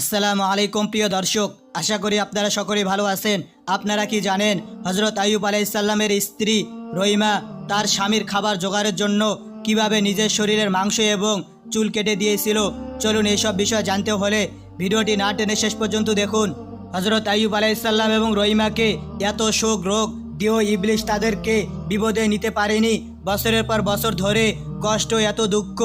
আসসালামু আলাইকুম প্রিয় দর্শক, আশা করি আপনারা সকলেই ভালো আছেন। আপনারা কি জানেন হজরত আইয়ুব আলাইসাল্লামের স্ত্রী রহিমা তার স্বামীর খাবার জোগাড়ের জন্য কীভাবে নিজের শরীরের মাংস এবং চুল কেটে দিয়েছিল? চলুন এইসব বিষয় জানতে হলে ভিডিওটি না টেনে শেষ পর্যন্ত দেখুন। হজরত আইয়ুব আলাইসাল্লাম এবং রহিমাকে এত শোক রোগ দেহ ইবলিশ তাদেরকে বিপদে নিতে পারেনি। বছরের পর বছর ধরে কষ্ট, এত দুঃখ,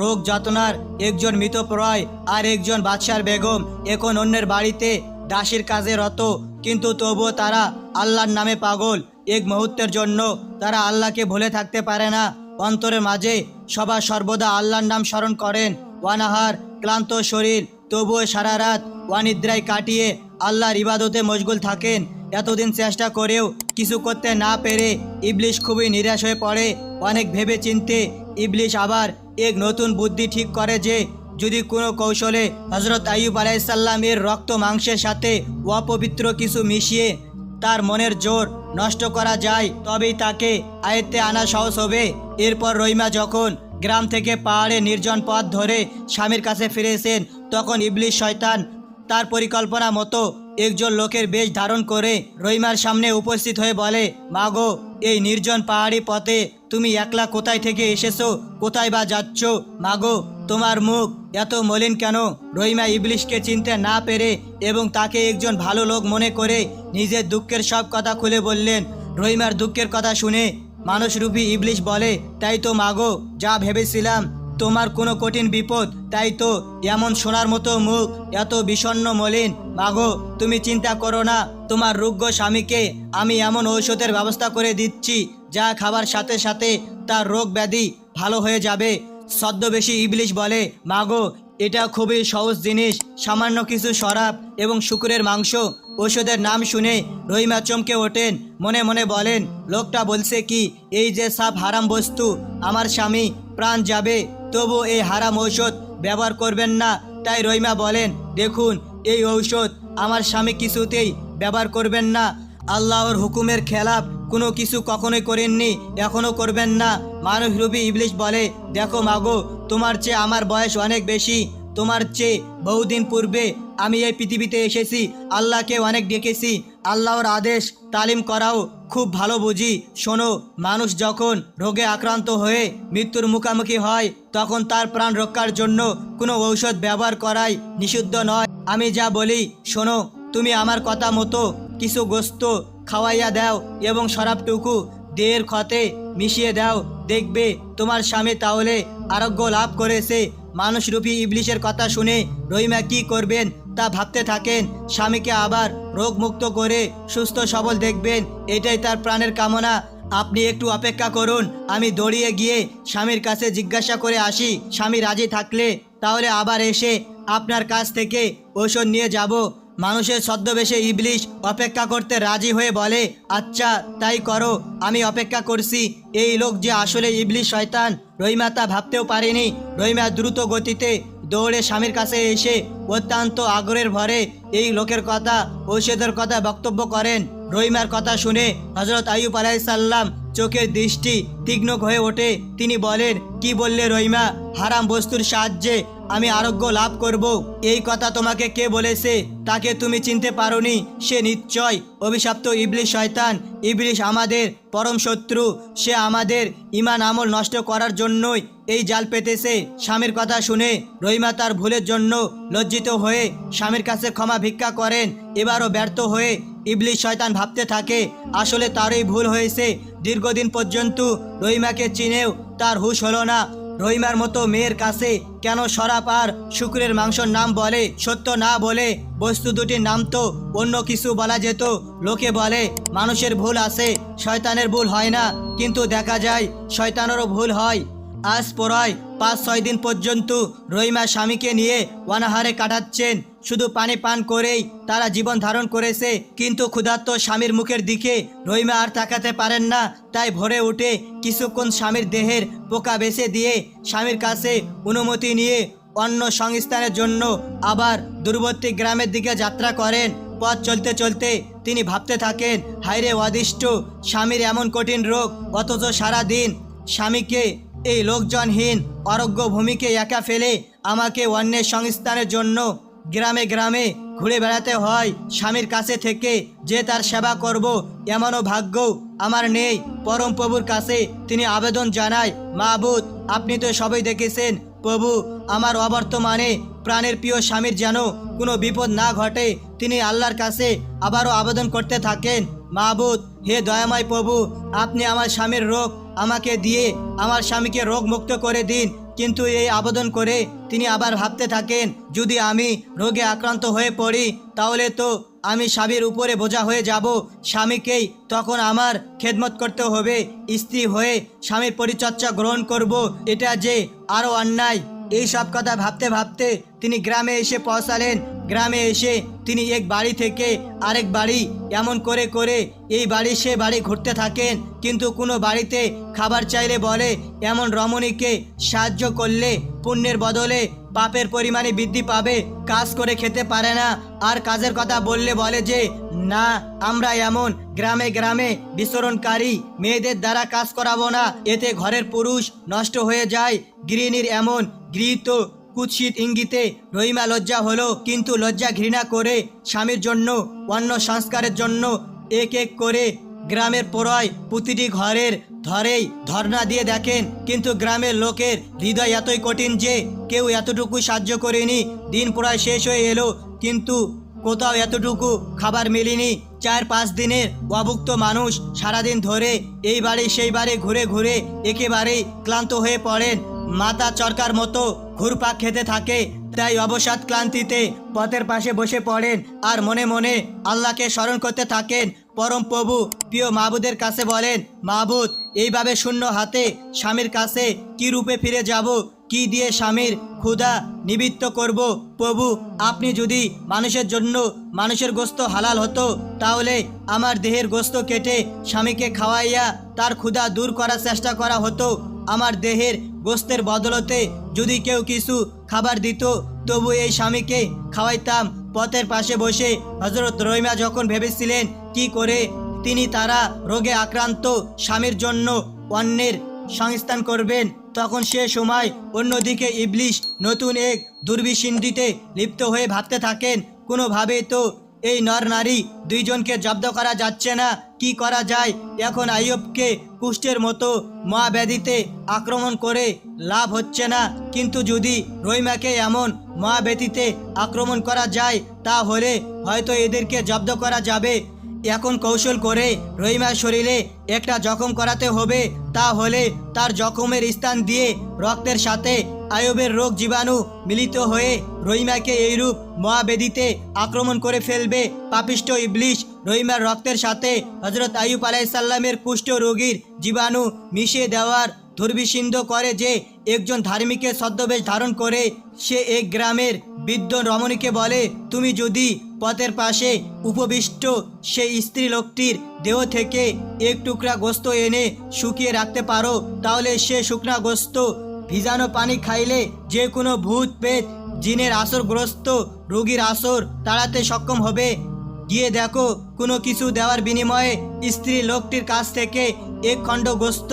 রোগ যাতনার একজন মৃতপ্রায় আর একজন বাদশার বেগম, এখন অন্যের বাড়িতে দাসীর কাজে রত। কিন্তু তবুও তারা আল্লাহর নামে পাগল। এক মুহূর্তের জন্য তারা আল্লাহকে ভুলে থাকতে পারে না। অন্তরের মাঝে সবার সর্বদা আল্লাহর নাম স্মরণ করেন। ওয়ানাহার ক্লান্ত শরীর, তবুও সারা রাত ওয়ানিদ্রায় কাটিয়ে আল্লাহর ইবাদতে মশগুল থাকেন। এতদিন চেষ্টা করেও কিছু করতে না পেরে ইবলিশ খুবই নিরাশ হয়ে পড়ে। অনেক ভেবে চিনতে ইবলিশ আবার এক নতুন বুদ্ধি ঠিক করে যে, যদি কোনো কৌশলে হজরত আইয়ুব আলাইসাল্লাম এর রক্ত মাংসের সাথে অপবিত্র কিছু মিশিয়ে তার মনের জোর নষ্ট করা যায়, তবেই তাকে আয়ত্তে আনা সহজ হবে। এরপর রহিমা যখন গ্রাম থেকে পাহাড়ে নির্জন পথ ধরে স্বামীর কাছে ফিরেছেন তখন ইবলিশ শয়তান তার পরিকল্পনা মতো একজন লোকের বেশ ধারণ করে রহিমার সামনে উপস্থিত হয়ে বলে, মাগো, এই নির্জন পাহাড়ি পথে তুমি একলা কোথায় থেকে এসেছ? কোথায় বা যাচ্ছ? মাগো, তোমার মুখ এত মলিন কেন? রহিমা ইবলিশকে চিনতে না পেরে এবং তাকে একজন ভালো লোক মনে করে নিজের দুঃখের সব কথা খুলে বললেন। রহিমার দুঃখের কথা শুনে মানুষরূপী ইবলিশ বলে, তাই তো মাগো, যা ভেবেছিলাম তোমার কোনো কঠিন বিপদ, তাই তো এমন সোনার মতো মুখ, এত বিষণ্ণ মলিন। মাগো, তুমি চিন্তা করো না, তোমার রুগ্য স্বামীকে আমি এমন ঔষধের ব্যবস্থা করে দিচ্ছি, যা খাবার সাথে সাথে তার রোগ ব্যাধি ভালো হয়ে যাবে। ছদ্মবেশী ইবলিশ বলে, মাগো, এটা খুবই সহজ জিনিস, সামান্য কিছু শরাব এবং শুকুরের মাংস ওষুধের নাম শুনে রহিমা চমকে ওঠেন, মনে মনে বলেন, লোকটা বলছে কি, এই যে সাপ হারাম বস্তু, আমার স্বামী প্রাণ যাবে। তবু এই হারাম ঔষধ ব্যবহার করবেন না। তাই রহিমা বলেন, দেখুন, এই ঔষধ আমার স্বামী কিছুতেই ব্যবহার করবেন না। আল্লাহর হুকুমের খেলাপ কোনো কিছু কখনোই করেননি, এখনও করবেন না। মানুষ রুবি ইবলিশ বলে, দেখো মাগো, তোমার চেয়ে আমার বয়স অনেক বেশি। তোমার চেয়ে বহুদিন পূর্বে আমি এই পৃথিবীতে এসেছি, আল্লাহকে অনেক ডেকেছি। আল্লাহর আদেশ তালিম করাও খুব ভালো বুঝি। শোনো, মানুষ যখন রোগে আক্রান্ত হয়ে মৃত্যুর মুখোমুখি হয়, তখন তার প্রাণ রক্ষার জন্য কোনো ঔষধ ব্যবহার করাই নিষিদ্ধ নয়। আমি যা বলি, শোনো, তুমি আমার কথা মতো কিছু গোস্ত খাওয়াইয়া দাও এবং শরাবটুকু দেহের ক্ষতে মিশিয়ে দাও। দেখবে তোমার স্বামী তাহলে আরোগ্য লাভ করেছে। মানুষরূপী ইবলিশের কথা শুনে রহিমা কি করবেন? তা ভাবতে থাকেন, স্বামীকে আবার রোগমুক্ত করে সুস্থ সবল দেখবেন, এটাই তার প্রাণের কামনা। আপনি একটু অপেক্ষা করুন, আমি দৌড়িয়ে গিয়ে স্বামীর কাছে জিজ্ঞাসা করে আসি, স্বামী রাজি থাকলে, তাহলে আবার এসে আপনার কাছ থেকে ঔষধ নিয়ে যাব। মানুষের ছদ্মবেশে ইবলিশ অপেক্ষা করতে রাজি হয়ে বলে আচ্ছা তাই করো, আমি অপেক্ষা করছি। এই লোক যে আসলে ইবলিশ শয়তান, রহিমা তা ভাবতেও পারেনি। রহিমা দ্রুত গতিতে দৌড়ে স্বামীর কাছে এসে অত্যন্ত আগ্রহের ভরে এই লোকের কথা, ঔষধের কথা বক্তব্য করেন। রহিমার কথা শুনে হজরত আয়ুব আলাইসাল্লাম চোখের দৃষ্টি তীক্ষ্ণ হয়ে ওঠে। তিনি বলেন, কি বললে রহিমা? হারাম বস্তুর সাহায্যে আমি আরোগ্য লাভ করব। এই কথা তোমাকে কে বলেছে? তাকে তুমি চিনতে পারোনি। সে নিশ্চয় অভিশপ্ত ইবলিশ শয়তান। ইবলিশ আমাদের পরম শত্রু। সে আমাদের ইমান আমল নষ্ট করার জন্যই এই জাল পেতেছে। স্বামীর কথা শুনে রহিমা তার ভুলের জন্য লজ্জিত হয়ে স্বামীর কাছে ক্ষমা ভিক্ষা করেন। এবারও ব্যর্থ হয়ে ইবলিশ শয়তান ভাবতে থাকে, আসলে তারই ভুল হয়েছে। দীর্ঘদিন পর্যন্ত রহিমাকে চিনেও তার হুশ হলো না। রহিমার মতো মেয়ের কাছে কেন সরাপ আর শুক্রের মাংসর নাম বলে, সত্য না বলে? বস্তু দুটির নাম তো অন্য কিছু বলা যেত। লোকে বলে, মানুষের ভুল আছে, শয়তানের ভুল হয় না। কিন্তু দেখা যায়, শয়তানেরও ভুল হয়। আজ পরায় পাঁচ, ছয় দিন পর্যন্ত রহিমা স্বামীকে নিয়ে অনাহারে কাটাচ্ছেন। শুধু পানি পান করেই তারা জীবন ধারণ করেছে, কিন্তু ক্ষুধার্ত স্বামীর মুখের দিকে রহিমা আর তাকাতে পারেন না। তাই ভোরে উঠে কিছুক্ষণ স্বামীর দেহের পোকা বেছে দিয়ে স্বামীর কাছে অনুমতি নিয়ে অন্য সংস্থানের জন্য আবার দূরবর্তী গ্রামের দিকে যাত্রা করেন। পথ চলতে চলতে তিনি ভাবতে থাকেন হাইরে অদিষ্ট, স্বামীর এমন কঠিন রোগ, অথচ সারা দিন স্বামীকে এই লোকজনহীন, অরোগ্য ভূমিকে একা ফেলে আমাকে অন্যের সংস্থানের জন্য গ্রামে গ্রামে ঘুরে বেড়াতে হয়। স্বামীর কাছে থেকে যে তার সেবা করব, এমনও ভাগ্য আমার নেই। পরম প্রভুর কাছে তিনি আবেদন জানায় মাহবুদ আপনি তো সবই দেখেছেন। প্রভু, আমার অবর্তমানে প্রাণের প্রিয় স্বামীর যেন কোনো বিপদ না ঘটে, তিনি আল্লাহর কাছে আবারও আবেদন করতে থাকেন। মাহবুদ হে দয়াময় প্রভু, আপনি আমার স্বামীর রোগ আমাকে দিয়ে আমার স্বামীকে রোগ মুক্ত করে দিন। কিন্তু এই আবেদন করে তিনি আবার ভাবতে থাকেন, যদি আমি রোগে আক্রান্ত হয়ে পড়ি, তাহলে তো আমি স্বামীর উপরে বোঝা হয়ে যাব। স্বামীকেই তখন আমার খেদমত করতে হবে। স্ত্রী হয়ে স্বামীর পরিচর্যা গ্রহণ করব, এটা যে আরও অন্যায়। এই সব কথা ভাবতে ভাবতে তিনি গ্রামে এসে পৌঁছালেন। গ্রামে এসে তিনি এক বাড়ি থেকে আরেক বাড়ি এমন করে করে এই বাড়ি সে বাড়ি ঘুরতে থাকেন। কিন্তু কোনো বাড়িতে খাবার চাইলে বলে, এমন রমণীকে সাহায্য করলে পুণ্যের বদলে পাপের পরিমাণে বৃদ্ধি পাবে, কাজ করে খেতে পারে না। আর কাজের কথা বললে বলে যে, না, আমরা এমন গ্রামে গ্রামে বিচরণকারী, মেয়েদের দ্বারা কাজ করাবো না। এতে ঘরের পুরুষ নষ্ট হয়ে যায়, গৃহিণীর এমন গৃহীত কুৎসিত ইঙ্গিতে রহিমা লজ্জা হলো, কিন্তু লজ্জা ঘৃণা করে স্বামীর জন্য, অন্য সংস্কারের জন্য এক এক করে গ্রামের পরয় প্রতিটি ঘরের ধরেই ধর্ণা দিয়ে দেখেন। কিন্তু গ্রামের লোকের হৃদয় এতই কঠিন যে কেউ এতটুকু সাহায্য করেনি। দিন প্রায় শেষ হয়ে এলো, কিন্তু কোথাও এতটুকু খাবার মেলেনি। চার পাঁচ দিনের অভুক্ত মানুষ সারাদিন ধরে এই বাড়ি সেই বাড়ি ঘুরে ঘুরে একেবারেই ক্লান্ত হয়ে পড়েন। মাথা চরকার মতো ঘুরপাক খেতে থাকে, তাই অবসাদ ক্লান্তিতে পথের পাশে বসে পড়েন আর মনে মনে আল্লাহকে স্মরণ করতে থাকেন। পরম প্রভু প্রিয় মাহবুদের কাছে বলেন, মাহবুদ, এইভাবে শূন্য হাতে স্বামীর কাছে কি রূপে ফিরে যাব? কি দিয়ে স্বামীর ক্ষুধা নিবৃত্ত করব? প্রভু, আপনি যদি মানুষের জন্য মানুষের গোস্ত হালাল হতো, তাহলে আমার দেহের গোস্ত কেটে স্বামীকে খাওয়াইয়া তার ক্ষুধা দূর করার চেষ্টা করা হতো। আমার দেহের গোস্তের বদলতে যদি কেউ কিছু খাবার দিত, তবু এই স্বামীকে খাওয়াইতাম। পথের পাশে বসে হজরত রহিমা যখন ভেবেছিলেন কি করে, তিনি তারা রোগে আক্রান্ত স্বামীর জন্য অন্যের সংস্থান করবেন, তখন সে সময় অন্যদিকে ইবলিশ নতুন এক দুর্বিসিন্ধিতে লিপ্ত হয়ে ভাবতে থাকেন। কোনোভাবেই তো এই নর নারী, দুইজনকে জব্দ করা যাচ্ছে না। কি করা যায়? এখন আইয়বকে কুষ্ঠের মতো মহাব্যাধিতে আক্রমণ করে লাভ হচ্ছে না। কিন্তু যদি রহিমাকে এমন মহাব্যাধিতে আক্রমণ করা যায়, তাহলে হয়তো এদেরকে জব্দ করা যাবে। এখন কৌশল করে রহিমার শরীরে একটা জখম করাতে হবে। তাহলে তার জখমের স্থান দিয়ে রক্তের সাথে আয়বের রোগ জীবাণু মিলিত হয়ে রহিমাকে এইরূপ মহাবেদিতে আক্রমণ করে ফেলবে। পাপিষ্ট ইবলিশ রহিমার রক্তের সাথে হজরত আইয়ুব আলাইসাল্লামের কুষ্ঠ রোগীর জীবাণু মিশিয়ে দেওয়ার দুর্বিসিন্ধ করে যে একজন ধার্মিকের ছদ্মবেশ ধারণ করে, সে এক গ্রামের বৃদ্ধ রমণীকে বলে, তুমি যদি পথের পাশে উপবিষ্ট সেই স্ত্রী লোকটির দেহ থেকে এক টুকরা গোস্ত এনে শুকিয়ে রাখতে পারো, তাহলে সে শুকনা গোস্ত ভিজানো পানি খাইলে যে কোনো ভূত পেত জিনের আসরগ্রস্ত রোগীর আসর তাড়াতে সক্ষম হবে। গিয়ে দেখো, কোনো কিছু দেওয়ার বিনিময়ে স্ত্রী লোকটির কাছ থেকে এক খণ্ড গোস্ত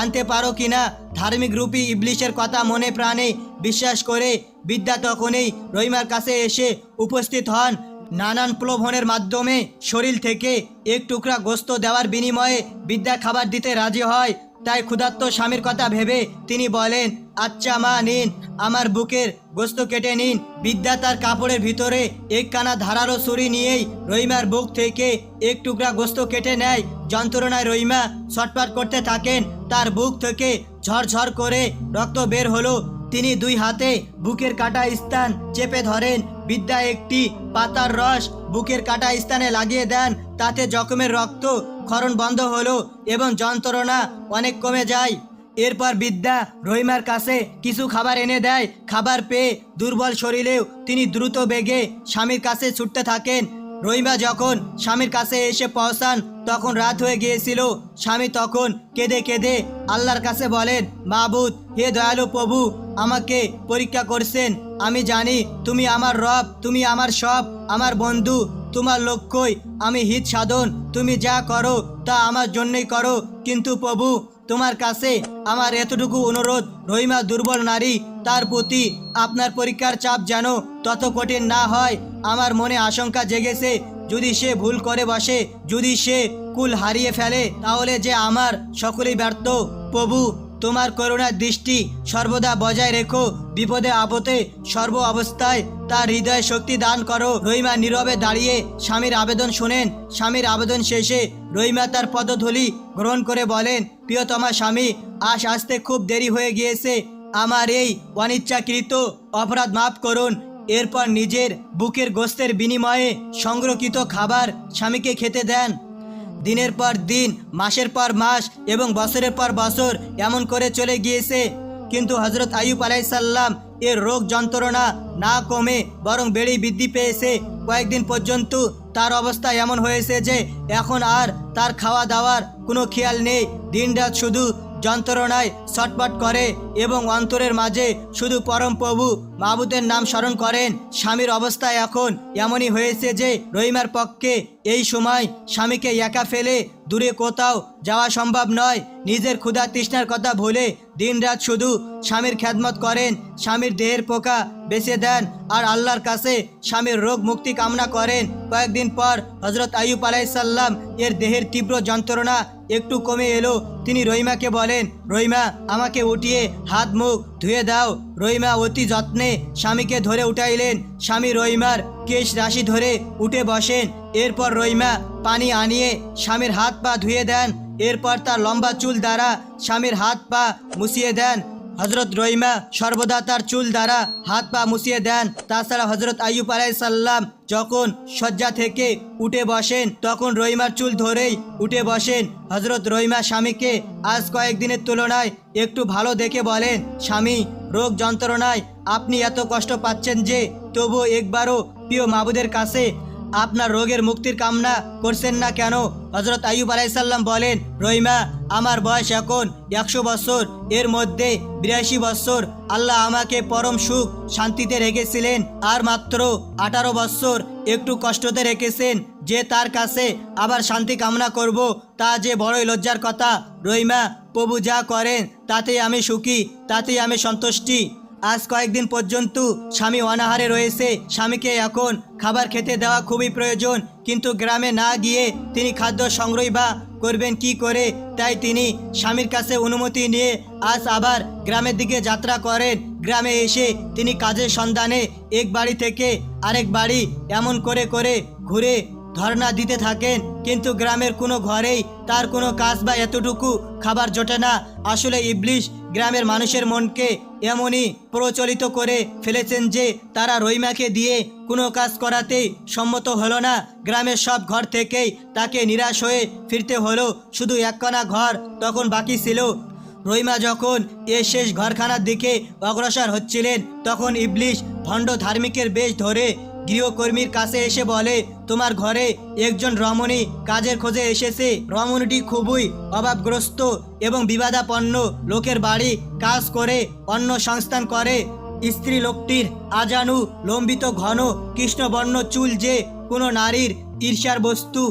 আনতে পারো কিনা? ধার্মিক রূপী ইবলিশের কথা মনে প্রাণে বিশ্বাস করে বিদ্যা তখনই রহিমার কাছে এসে উপস্থিত হন। নানান প্রলোভনের মাধ্যমে শরীর থেকে এক টুকরা গোস্ত দেওয়ার বিনিময়ে বিদ্যা খাবার দিতে রাজি হয়। তাই ক্ষুধার্ত স্বামীর কথা ভেবে তিনি বলেন আচ্ছা মা, নিন। আমার বুকের গোস্ত কেটে নিন। বিদ্যা তার কাপড়ের ভিতরে এক কানা ধারালো ছুরি নিয়েই রহিমার বুক থেকে এক টুকরা গোস্ত কেটে নেয়। যন্ত্রণায় রহিমা ছটপট করতে থাকেন। তার বুক থেকে ঝরঝর করে রক্ত বের হলো। তিনি দুই হাতে বুকের কাটা স্থান চেপে ধরেন। বিদ্যা একটি পাতার রস বুকের কাটা স্থানে লাগিয়ে দেন। তাতে জখমের রক্ত ক্ষরণ বন্ধ হলো এবং যন্ত্রণা অনেক কমে যায়। এরপর বিদ্যা রহিমার কাছে কিছু খাবার এনে দেয়। খাবার পেয়ে দুর্বল শরীরেও তিনি দ্রুত বেগে স্বামীর কাছে ছুটতে থাকেন। রহিমা যখন স্বামীর কাছে এসে পৌঁছান, তখন রাত হয়ে গিয়েছিল। স্বামী তখন কেঁদে কেঁদে আল্লাহর কাছে বলেন মাহবুদ হে দয়ালু প্রভু, আমাকে পরীক্ষা করছেন। আমি জানি তুমি আমার রব, তুমি আমার সব, আমার বন্ধু, তোমার লক্ষ্যই আমি হিত সাধন। তুমি যা করো তা আমার জন্যই করো। কিন্তু প্রভু তোমার কাছে আমার এতটুকু অনুরোধ, রহিমা দুর্বল নারী, তার প্রতি আপনার পরীক্ষার চাপ যেন তত কঠিন না হয়। আমার মনে আশঙ্কা জেগেছে, যদি সে ভুল করে বসে, যদি সে কুল হারিয়ে ফেলে, তাহলে যে আমার সকলেই ব্যর্থ। প্রভু তোমার করুণার দৃষ্টি সর্বদা বজায় রেখো। বিপদে আপদে সর্ব অবস্থায় তার হৃদয় শক্তি দান করো। রহিমা নীরবে দাঁড়িয়ে স্বামীর আবেদন শোনেন। স্বামীর আবেদন শেষে রহিমা তার পদধূলি গ্রহণ করে বলেন, প্রিয়তমা স্বামী, আজ আসতে খুব দেরি হয়ে গিয়েছে। আমার এই অনিচ্ছাকৃত অপরাধ মাফ করুন। এরপর নিজের বুকের গোস্তের বিনিময়ে সংরক্ষিত খাবার স্বামীকে খেতে দেন। দিনের পর দিন, মাসের পর মাস এবং বছরের পর বছর এমন করে চলে গিয়েছে। কিন্তু হজরত আয়ুব আলাইসাল্লাম এর রোগ যন্ত্রণা না কমে বরং বেড়ে বৃদ্ধি পেয়েছে। কয়েকদিন পর্যন্ত তার অবস্থা এমন হয়েছে যে এখন আর তার খাওয়া দাওয়ার কোনো খেয়াল নেই। দিনরাত শুধু যন্ত্রণায় ছটপট করে এবং অন্তরের মাঝে শুধু পরম প্রভু মাহবুদের নাম স্মরণ করেন। স্বামীর অবস্থা এখন এমনই হয়েছে যে রহিমার পক্ষে এই সময় স্বামীকে একা ফেলে দূরে কোথাও যাওয়া সম্ভব নয়। নিজের ক্ষুধা তৃষ্ণার কথা ভুলে দিনরাত শুধু স্বামীর খ্যাদমত করেন। স্বামীর দেহের পোকা বেছে দেন আর আল্লাহর কাছে স্বামীর রোগ মুক্তি কামনা করেন। কয়েকদিন পর হজরত আইয়ুব আলাইসাল্লাম এর দেহের তীব্র যন্ত্রণা একটু কমে এলো। তিনি রহিমাকে বলেন, রহিমা, আমাকে উঠিয়ে হাত মুখ ধুয়ে দাও। রহিমা অতি যত্নে স্বামীকে ধরে উঠাইলেন। স্বামী রহিমার কেশ রাশি ধরে উঠে বসেন। এরপর রহিমা পানি আনিয়ে স্বামীর হাত পা ধুয়ে দেন। এরপর তার লম্বা চুল দ্বারা স্বামীর হাত পা মুছিয়ে দেন। হজরত রহিমা সর্বদা তার চুল দ্বারা হাত পা মুছিয়ে দেন। তাছাড়া হজরত আইয়ুব আলাইসাল্লাম যখন শয্যা থেকে উঠে বসেন, তখন রহিমার চুল ধরেই উঠে বসেন। হজরত রহিমা স্বামীকে আজ কয়েকদিনের তুলনায় একটু ভালো দেখে বলেন, স্বামী, রোগ যন্ত্রণায় আপনি এত কষ্ট পাচ্ছেন যে তবু একবারও প্রিয় মাবুদের কাছে আপনার রোগের মুক্তির কামনা করছেন না কেন? হজরত আইয়ুব আলাইসাল্লাম বলেন, রহিমা, আমার বয়স এখন একশো বছর, এর মধ্যে বিরাশি বছর। আল্লাহ আমাকে পরম সুখ শান্তিতে রেখেছিলেন, আর মাত্র আঠারো বছর একটু কষ্টতে রেখেছেন। যে তার কাছে আবার শান্তি কামনা করব, তা যে বড়ই লজ্জার কথা। রহিমা, প্রভু যা করেন, তাতেই আমি সুখী, তাতেই আমি সন্তুষ্টি। আজ কয়েকদিন পর্যন্ত স্বামী অনাহারে রয়েছে। স্বামীকে এখন খাবার খেতে দেওয়া খুবই প্রয়োজন। কিন্তু গ্রামে না গিয়ে তিনি খাদ্য সংগ্রহ বা করবেন কি করে? তাই তিনি স্বামীর কাছে অনুমতি নিয়ে আজ আবার গ্রামের দিকে যাত্রা করেন। গ্রামে এসে তিনি কাজের সন্ধানে এক বাড়ি থেকে আরেক বাড়ি এমন করে করে ঘুরে ধর্ণা দিতে থাকেন। কিন্তু গ্রামের কোনো ঘরেই তার কোনো কাজ বা এতটুকু খাবার জোটে না। আসলে ইবলিশ গ্রামের মানুষের মনকে এমনই প্রচলিত করে ফেলেছেন যে তারা রহিমাকে দিয়ে কোনো কাজ করাতেই সম্মত হলো না। গ্রামের সব ঘর থেকেই তাকে নিরাশ হয়ে ফিরতে হলো। শুধু একখানা ঘর তখন বাকি ছিল। রহিমা যখন এ শেষ ঘরখানার দিকে অগ্রসর হচ্ছিলেন, তখন ইবলিশ ভণ্ড ধার্মিকের বেশ ধরে গৃহকর্মীর কাছে এসে বলে, তোমার ঘরে একজন রমণী কাজের খোঁজে এসেছে। রমণীটি খুবই অভাবগ্রস্ত এবং বিবাদাপন্ন। লোকের বাড়ি কাজ করে অন্য সংস্থান করে। স্ত্রী লোকটির আজানু, লম্বিত ঘন কৃষ্ণবর্ণ চুল যে কোনো নারীর ঈর্ষার বস্তু।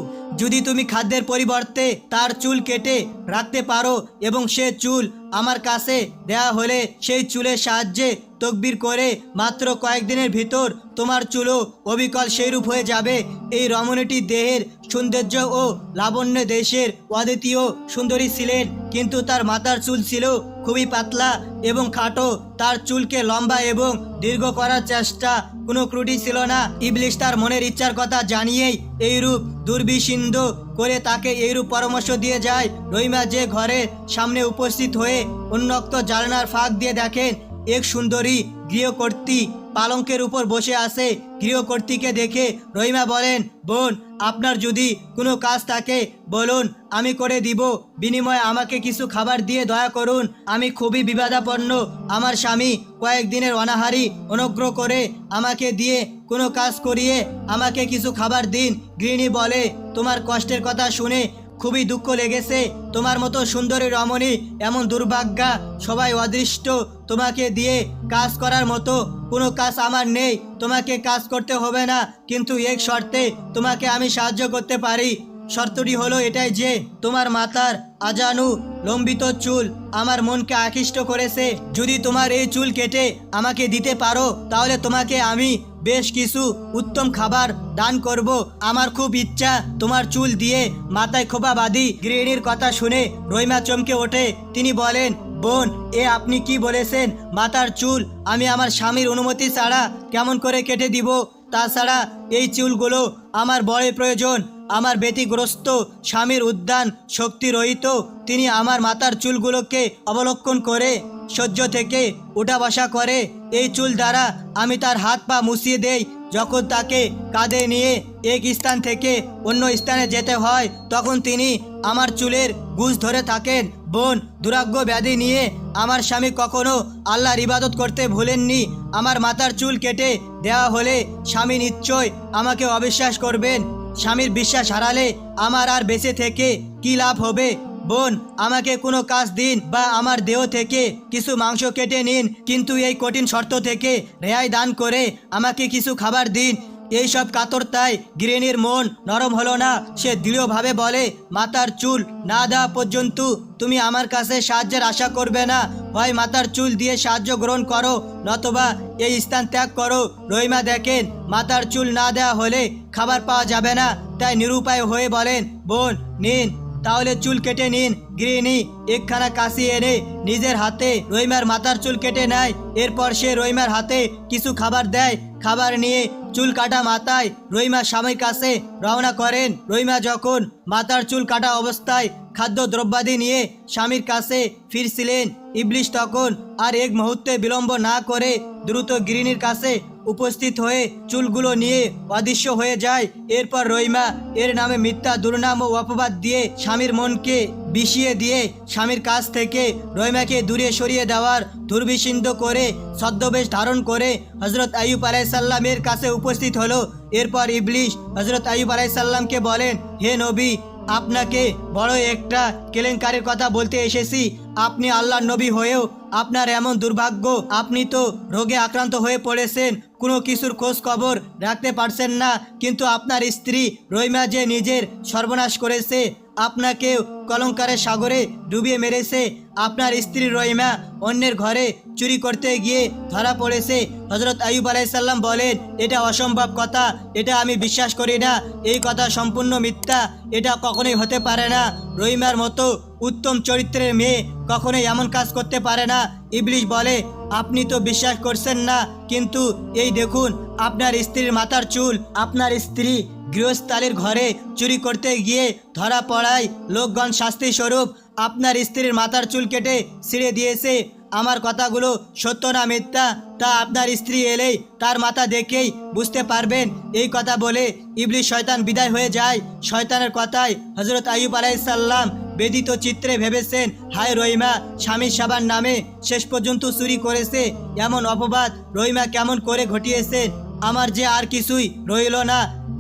যদি তুমি খাদ্যের পরিবর্তে তার চুল কেটে রাখতে পারো এবং সে চুল আমার কাছে দেয়া হলে সেই চুলের সাহায্যে তকবির করে মাত্র কয়েকদিনের ভিতর তোমার চুলও অবিকল সেইরূপ হয়ে যাবে। এই রমণীটি দেহের সৌন্দর্য ও লাবণ্য দেশের অদ্বিতীয় সুন্দরী ছিলেন, কিন্তু তার মাথার চুল ছিল খুবই পাতলা এবং খাটো। তার চুলকে লম্বা এবং দীর্ঘ করার চেষ্টা কোনো ত্রুটি ছিল না। ইবলিশ তার মনের ইচ্ছার কথা জানিয়েই এইরূপ দুর্বিষিন্দ করে তাকে এইরূপ পরামর্শ দিয়ে যায়। রহিমা যে ঘরের সামনে উপস্থিত হয়ে উন্নক্ত জালনার ফাঁক দিয়ে দেখেন এক সুন্দরী গৃহকর্তী পালঙ্কের উপর বসে আসে গৃহকর্তীকে দেখে রহিমা বলেন, বোন আপনার যদি কোনো কাজ থাকে, বলুন, আমি করে দিব। বিনিময়ে আমাকে কিছু খাবার দিয়ে দয়া করুন, আমি খুবই বিবাদাপন্ন। আমার স্বামী কয়েকদিনের অনাহারি, অনুগ্রহ করে আমাকে দিয়ে কোনো কাজ করিয়ে আমাকে কিছু খাবার দিন। গৃহিণী বলে, তোমার কষ্টের কথা শুনে খুবই দুঃখ লেগেছে। তোমার মতো সুন্দরী রমণী, এমন দুর্ভাগ্যা, সবাই অদৃষ্ট। তোমাকে দিয়ে কাজ করার মতো কোনো কাজ আমার নেই। তোমাকে কাজ করতে হবে না, কিন্তু এক শর্তে তোমাকে আমি সাহায্য করতে পারি। শর্তটি হলো এটাই যে, তোমার মাতার আজানু লম্বিত চুল আমার মনকে আকৃষ্ট করেছে। যদি তোমার এই চুল কেটে আমাকে দিতে পারো, তাহলে তোমাকে আমি বেশ কিছু উত্তম খাবার দান করব। আমার খুব ইচ্ছা তোমার চুল দিয়ে মাথায় খোপা বাঁধি গৃহিণীর কথা শুনে রহিমা চমকে ওঠে। তিনি বলেন, বোন, এ আপনি কি বলেছেন? মাথার চুল আমি আমার স্বামীর অনুমতি ছাড়া কেমন করে কেটে দিব? তাছাড়া এই চুলগুলো আমার বড় প্রয়োজন। আমার ব্যতিগ্রস্ত স্বামীর উদ্যান শক্তি রহিত। তিনি আমার মাথার চুলগুলোকে অবলক্ষণ করে, সহ্য থেকে উঠা বসা করে। এই চুল দ্বারা আমি তার হাত পা মুছিয়ে দেই। যখন তাকে কাঁধে নিয়ে এক স্থান থেকে অন্য স্থানে যেতে হয়, তখন তিনি আমার চুলের গুজ ধরে থাকেন। বোন দুরাগ্য ব্যাধি নিয়ে আমার স্বামী কখনো আল্লাহর ইবাদত করতে ভুলেননি। আমার মাথার চুল কেটে দেওয়া হলে স্বামী নিশ্চয় আমাকে অবিশ্বাস করবেন। স্বামীর বিশ্বাস হারালে আমার আর বেঁচে থেকে কি লাভ হবে? বোন, আমাকে কোনো কাজ দিন বা আমার দেহ থেকে কিছু মাংস কেটে নিন, কিন্তু এই কঠিন শর্ত থেকে রেহাই দান করে আমাকে কিছু খাবার দিন। এই সব কাতরতায় গৃহিণীর মন নরম হলো না। সে দৃঢ়ভাবে বলে মাথার চুল না দেওয়া পর্যন্ত তুমি আমার কাছে সাহায্যের আশা করবে না। হয় মাথার চুল দিয়ে সাহায্য গ্রহণ করো, নতবা এই স্থান ত্যাগ করো। রহিমা দেখেন মাথার চুল না দেওয়া হলে খাবার পাওয়া যাবে না। তাই নিরুপায় হয়ে বলেন, বোন, নিন। তাহলে চুল কেটে নিন। গৃহিণী, একখানা কাশি এনে নিজের হাতে রহিমার মাথার চুল কেটে নেয়। এরপর সে রহিমার হাতে কিছু খাবার দেয়। খাবার নিয়ে চুল কাটা মাথায় রহিমা স্বামীর কাছে রওনা করেন। রহিমা যখন মাথার চুল কাটা অবস্থায় খাদ্য দ্রব্যাদি নিয়ে স্বামীর কাছে ফিরছিলেন, ইবলিশ তখন আর এক মুহূর্তে বিলম্ব না করে দ্রুত গৃহিণীর কাছে উপস্থিত হয়ে চুলগুলো নিয়ে অদৃশ্য হয়ে যায়। এরপর রহিমা এর নামে মিথ্যা, দুর্নাম ও অপবাদ দিয়ে স্বামীর মনকে বিষিয়ে দিয়ে স্বামীর কাছ থেকে রহিমাকে দূরে সরিয়ে দেওয়ার দুর্বিষিন্দ করে ছদ্মবেশ ধারণ করে হজরত আইয়ুব আলাইসাল্লামের কাছে উপস্থিত হলো। এরপর ইবলিশ হজরত আইয়ুব আলাইসাল্লামকে বলেন, হে নবী, আপনাকে বড় একটা কেলেঙ্কারির কথা বলতে এসেছি। আপনি আল্লাহ নবী হয়েও আপনার এমন দুর্ভাগ্য, আপনি তো রোগে আক্রান্ত হয়ে পড়েছেন, কোনো কিছুর খোঁজ খবর রাখতে পারছেন না, কিন্তু আপনার স্ত্রী রহিমা যে নিজের সর্বনাশ করেছে আপনাকেও কলঙ্কারের সাগরে ডুবিয়ে মেরেছে। আপনার স্ত্রী রহিমা অন্যের ঘরে চুরি করতে গিয়ে ধরা পড়েছে। হজরত আইয়ুব আলাইসাল্লাম বলেন, এটা অসম্ভব কথা। এটা আমি বিশ্বাস করি না। এই কথা সম্পূর্ণ মিথ্যা। এটা কখনোই হতে পারে না। রহিমার মতো উত্তম চরিত্রের মেয়ে কখনোই এমন কাজ করতে পারে না। ইবলিশ বলে, আপনি তো বিশ্বাস করছেন না, কিন্তু এই দেখুন, আপনার স্ত্রীর মাথার চুল, আপনার স্ত্রী গৃহস্থালীর ঘরে চুরি করতে গিয়ে ধরা পড়ায় লোকগণ শাস্তি স্বরূপ আপনার স্ত্রীর মাথার চুল কেটে ছিঁড়ে দিয়েছে। আমার কথাগুলো সত্য না মিথ্যা, তা আপনার স্ত্রী এলেই তার মাথা দেখেই বুঝতে পারবেন। এই কথা বলে ইবলিশ শয়তান বিদায় হয়ে যায়। শয়তানের কথায় হজরত আইয়ুব আলাইসাল্লাম বেদিত চিত্রে ভেবেছেন, হায় রহিমা, স্বামী সাবার নামে শেষ পর্যন্ত চুরি করেছে। এমন অপবাদ রহিমা কেমন করে ঘটিয়েছেন? আমার যে আর কিছুই রইল না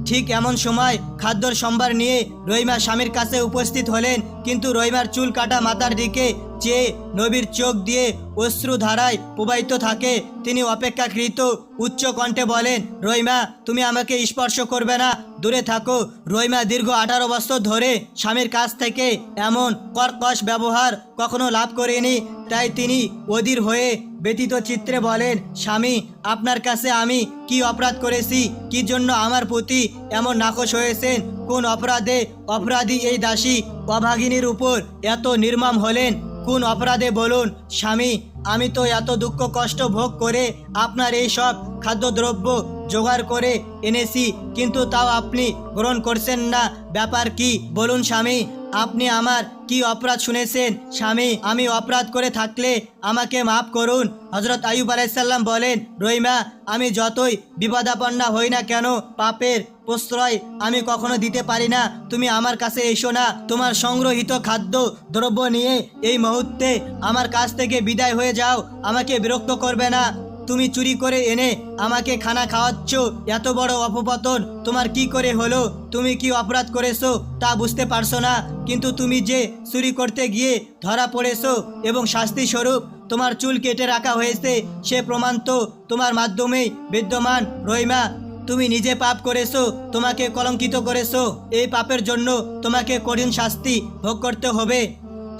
ঠিক এমন সময় খাদ্যর সম্ভার নিয়ে রহিমা স্বামীর কাছে উপস্থিত হলেন, কিন্তু রহিমার চুল কাটা মাথার দিকে চেয়ে নবীর চোখ দিয়ে অশ্রু ধারায় প্রবাহিত থাকে। তিনি অপেক্ষাকৃত উচ্চ কণ্ঠে বলেন, রহিমা, তুমি আমাকে স্পর্শ করবে না। দূরে থাকো। রহিমা, দীর্ঘ আঠারো বছর ধরে স্বামীর কাছ থেকে এমন কর্কশ ব্যবহার কখনো লাভ করেনি। তাই তিনি অধীর হয়ে ব্যতীত চিত্রে বলেন, স্বামী, আপনার কাছে আমি কি অপরাধ করেছি? কি জন্য আমার প্রতি এমন নাকশ হয়েছেন? কোন অপরাধে অপরাধী এই দাসী অভাগিনীর উপর এত নির্মম হলেন? কোন অপরাধে বলুন, স্বামী, আমি তো এত দুঃখ কষ্ট ভোগ করে আপনার এই সব খাদ্যদ্রব্য জোগাড় করে এনেছি, কিন্তু তাও আপনি গ্রহণ করছেন না। ব্যাপার কি? বলুন, স্বামী। আপনি আমার কি অপরাধ শুনেছেন? স্বামী, আমি অপরাধ করে থাকলে আমাকে মাফ করুন। হজরত আইয়ুব আলাইসাল্লাম বলেন, রহিমা, আমি যতই বিপদাপন্না হই না কেন, পাপের প্রশ্রয় আমি কখনো দিতে পারি না। তুমি আমার কাছে এসো না। তোমার সংগ্রহিত খাদ্য, দ্রব্য নিয়ে এই মুহূর্তে আমার কাছ থেকে বিদায় হয়ে যাও। আমাকে বিরক্ত করবে না। তুমি চুরি করে এনে আমাকে খানা খাওয়াচ্ছ, এত বড় অপপতন, তোমার কি করে হলো? তুমি কি অপরাধ করেছ তা বুঝতে পারছ না, কিন্তু তুমি যে চুরি করতে গিয়ে ধরা পড়েছো এবং শাস্তি স্বরূপ তোমার চুল কেটে রাখা হয়েছে, সে প্রমাণ তো তোমার মাধ্যমেই বিদ্যমান, রহিমা। তুমি নিজে পাপ করেছ, তোমাকে কলঙ্কিত করেছ, এই পাপের জন্য তোমাকে কঠিন শাস্তি ভোগ করতে হবে।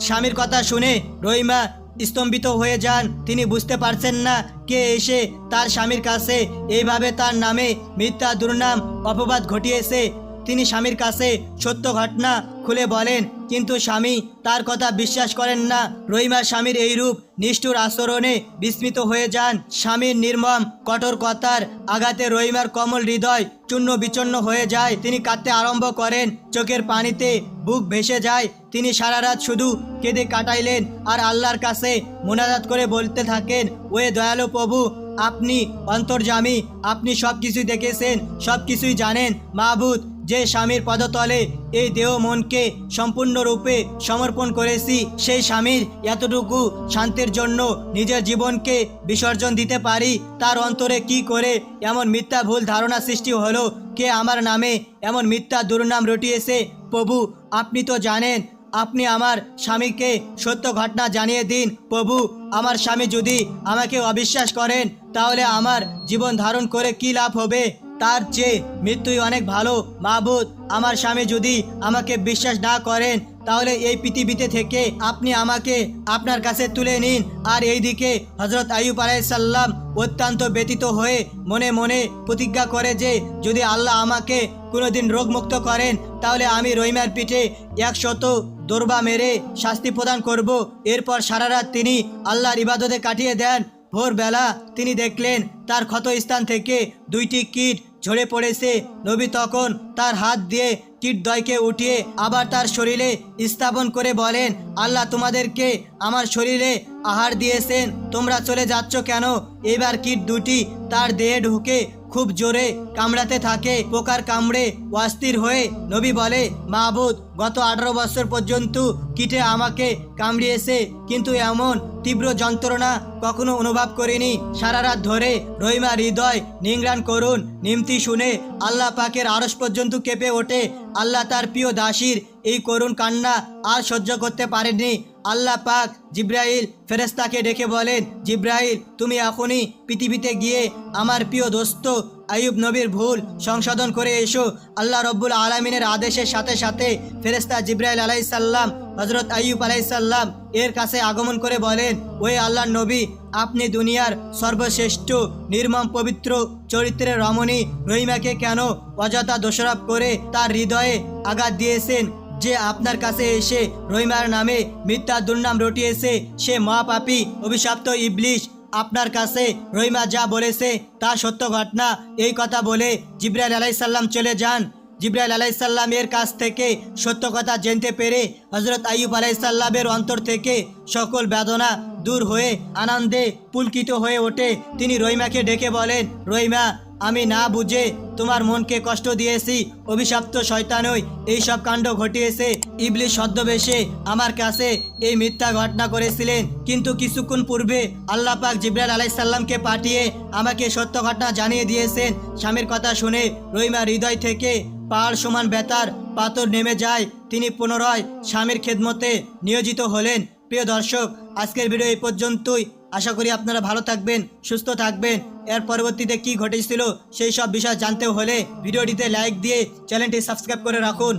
স্বামীর কথা শুনে রহিমা স্তম্ভিত হয়ে যান। তিনি বুঝতে পারছেন না কে এসে তার স্বামীর কাছে। এইভাবে তার নামে মিথ্যা দুর্নাম, অপবাদ ঘটিয়েছে। তিনি স্বামীর কাছে সত্য ঘটনা খুলে বলেন, কিন্তু স্বামী তার কথা বিশ্বাস করেন না। রহিমার স্বামীর এই রূপ নিষ্ঠুর আচরণে বিস্মিত হয়ে যান। স্বামীর নির্মম, কঠোর কথার আঘাতে রহিমার কমল হৃদয় চূর্ণ বিচন্ন হয়ে যায়। তিনি কাঁদতে আরম্ভ করেন, চোখের পানিতে বুক ভেসে যায়। তিনি সারা রাত শুধু কেঁদে কাটাইলেন আর আল্লাহর কাছে মোনাজাত করে বলতে থাকেন ওয়ে দয়ালু প্রভু, আপনি অন্তর্জামী আপনি সব কিছুই দেখেছেন সব কিছুই জানেন। মাহবুদ যে স্বামীর পদতলে এই দেহ মনকে সম্পূর্ণরূপে সমর্পণ করেছি, সেই স্বামীর এতটুকু শান্তির জন্য নিজের জীবনকে বিসর্জন দিতে পারি, তার অন্তরে কি করে এমন মিথ্যা ভুল ধারণা সৃষ্টি হলো? কে আমার নামে এমন মিথ্যা দুর্নাম রটিয়েছে? প্রভু, আপনি তো জানেন, আপনি আমার স্বামীকে সত্য ঘটনা জানিয়ে দিন। প্রভু, আমার স্বামী যদি আমাকে অবিশ্বাস করেন, তাহলে আমার জীবন ধারণ করে কি লাভ হবে? তার চেয়ে মৃত্যুই অনেক ভালো। মাহবুদ আমার স্বামী যদি আমাকে বিশ্বাস না করেন, তাহলে এই পৃথিবীতে থেকে আপনি আমাকে আপনার কাছে তুলে নিন। আর এইদিকে হজরত আইয়ুব আলাইসাল্লাম অত্যন্ত ব্যতীত হয়ে মনে মনে প্রতিজ্ঞা করে যে, যদি আল্লাহ আমাকে কোনোদিন রোগমুক্ত করেন, তাহলে আমি রহিমার পিঠে একশত দোরবা মেরে শাস্তি প্রদান করব। এরপর সারা রাত তিনি আল্লাহর ইবাদতে কাটিয়ে দেন। ভোরবেলা তিনি দেখলেন তার ক্ষত স্থান থেকে দুইটি কীট ঝরে পড়েছে। নবী তখন তার হাত দিয়ে কীটদ্বয়কে উঠিয়ে আবার তার শরীরে স্থাপন করে বলেন, আল্লাহ তোমাদেরকে আমার শরীরে আহার দিয়েছেন। তোমরা চলে যাচ্ছ কেন? এবার কীট দুটি তার দেহে ঢুকে খুব জোরে কামড়াতে থাকে। পোকার কামড়ে অস্থির হয়ে নবী বলে, মাহবুদ, গত আঠারো বছর পর্যন্ত কীটে আমাকে কামড়িয়েছে, কিন্তু এমন তীব্র যন্ত্রণা কখনো অনুভব করিনি। সারা রাত ধরে রহিমা হৃদয় নিংরান করুন। নিমতি শুনে আল্লাহ পাকের আড়স পর্যন্ত কেঁপে ওঠে। আল্লাহ তার প্রিয় দাসীর এই করুণ কান্না আর সহ্য করতে পারেননি। আল্লাহ পাক জিব্রাইল ফেরেস্তাকে ডেকে বলেন, জিব্রাইল, তুমি এখনই পৃথিবীতে গিয়ে আমার প্রিয় দোস্ত আইয়ুব নবীর ভুল সংশোধন করে এসো। আল্লাহ রব্বুল আলমিনের আদেশের সাথে সাথে ফেরেস্তা জিব্রাইল আলাইসাল্লাম হজরত আইয়ুব আলাইসাল্লাম এর কাছে আগমন করে বলেন ওই আল্লাহর নবী, আপনি দুনিয়ার সর্বশ্রেষ্ঠ, নির্মম, পবিত্র, চরিত্রের রমণী, রহিমাকে কেন অযথা দোষারোপ করে তার হৃদয়ে আঘাত দিয়েছেন? যে আপনার কাছে এসে রহিমার নামে মিথ্যা দুর্নাম রটিয়েছে, সে মহাপাপী, অভিশপ্ত ইবলিশ। আপনার কাছে রহিমা যা বলেছে তা সত্য ঘটনা। এই কথা বলে জিব্রাইল আলাইসাল্লাম চলে যান। জিব্রাইল আলাইসাল্লামের কাছ থেকে সত্য কথা জানতে পেরে হজরত আইয়ুব আলাইসাল্লামের অন্তর থেকে সকল বেদনা দূর হয়ে আনন্দে পুলকিত হয়ে ওঠে। তিনি রহিমাকে ডেকে বলেন, রহিমা আমি না বুঝে তোমার মনকে কষ্ট দিয়েছি, অভিশপ্ত শয়তানই এই সব কাণ্ড ঘটিয়েছে ইবলিশ ছদ্মবেশে আমার কাছে এই মিথ্যা ঘটনা করেছিলেন। কিন্তু কিছুক্ষণ পূর্বে আল্লাহ পাক জিব্রাইল আলাইসাল্লামকে পাঠিয়ে আমাকে সত্য ঘটনা জানিয়ে দিয়েছেন। স্বামীর কথা শুনে রহিমা হৃদয় থেকে পাহাড় সমান বেতার পাথর নেমে যায়। তিনি পুনরায় স্বামীর খেদমতে নিয়োজিত হলেন। প্রিয় দর্শক, আজকের ভিডিও এই পর্যন্তই। আশা করি আপনারা ভালো থাকবেন, সুস্থ থাকবেন। এর পরবর্তীতে কি ঘটেছিল সেই সব বিষয় জানতে হলে ভিডিওটিতে লাইক দিয়ে চ্যানেলটি সাবস্ক্রাইব করে রাখুন।